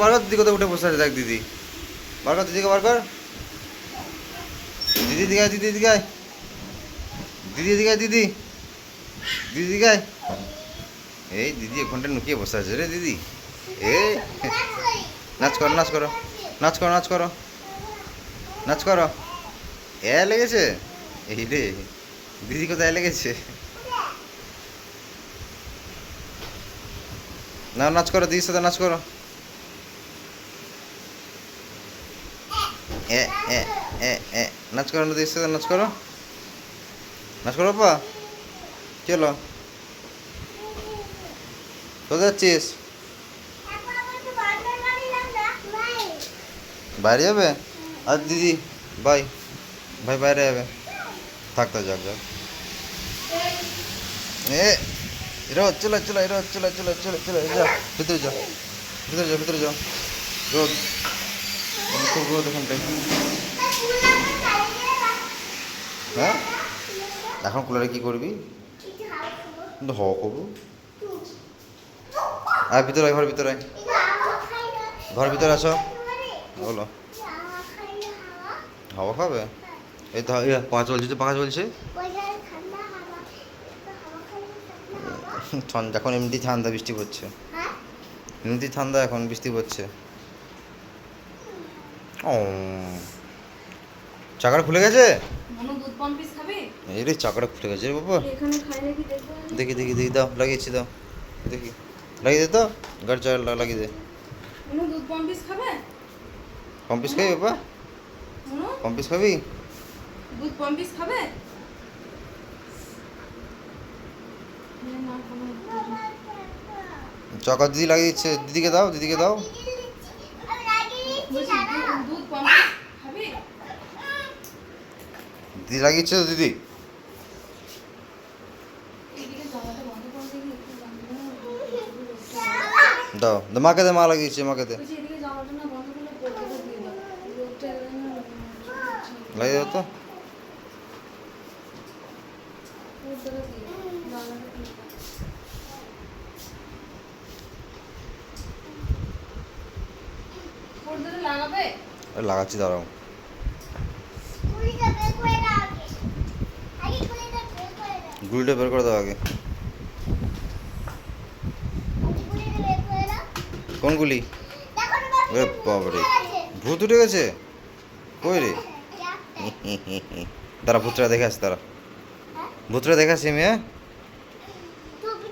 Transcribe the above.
বার উঠে বসে আছে, দেখ দিদি। বার কর, দিদিকে বার কর। দিদি দিকে দিদি দিকে দিদি দিকে দিদি। দিদি দিকে এই দিদি ওখানটা নুকিয়ে বসে আছে রে দিদি। এই। নাচ করো নাচ করো নাচ করো নাচ করো। নাচ করো। এ লেগেছে? এই রে। দিদি কোথায় লেগেছে? না নাচ করো, দিদির সাথে নাচ করো। এ এ এ নাচ করো না সাথে নাচ করো। নাচ করো পা চলো। কোথায় যাচ্ছিস? বাইরে যাবে? আর দিদি ভাই ভাই, বাইরে যাবে। থাকতে যাক যাক। এ চলো চলো চলো চলো চলো চলো যা। ভিতরে যাও ভিতরে যাও ভিতরে যাও রোদ। ওখানটায় হ্যাঁ? এখন কুলারে কি করবি? কিন্তু হ করব। আর ভিতরে আয়, ঘর ভিতরে আয়। ঘর ভিতরে আসো। বলো। হাওয়া খাবে? এই তো পাঁচ চলছে তো পাঁচ চলছে ঠান্ডা এখন এমনি ঠান্ডা বৃষ্টি পড়ছে। এমনি ঠান্ডা এখন বৃষ্টি পড়ছে। ও। চাকাটা খুলে গেছে? এই রে চাকাটা খুলে গেছে রে বাবা। দেখি দেখি দেখি দাও লাগিয়েছি দাও। দেখি। লাগিয়ে দে তো গাড়ি চাকা লাগিয়ে দে। মনু দুধ পান পিস খাবে? বাবা? কম্পিস খাবি? দুধ পান পিস খাবে? চাকা দিদি লাগিয়ে দিচ্ছে। দিদিকে দাও দিদিকে দাও বলছি, দুধ- দুধ পান পিস খাবি দিদি। লাগিয়েছে তো দিদি? এদিকে জামাটা বন্ধ করে দেখি দাও মাকে দে মা লাগিয়েছে মাকে দে। বলছি এদিকে জামাটা না বন্ধ লাগাবে আরে লাগাচ্ছি দাঁড়াও। গুলিটা বের করে দাও আগে। কোন গুলি? এ বাবারে ভূত উঠে গেছে? কই রে? তারা ভূতরা দেখে আসে তারা ভূতরা দেখে আসি আমি হ্যাঁ?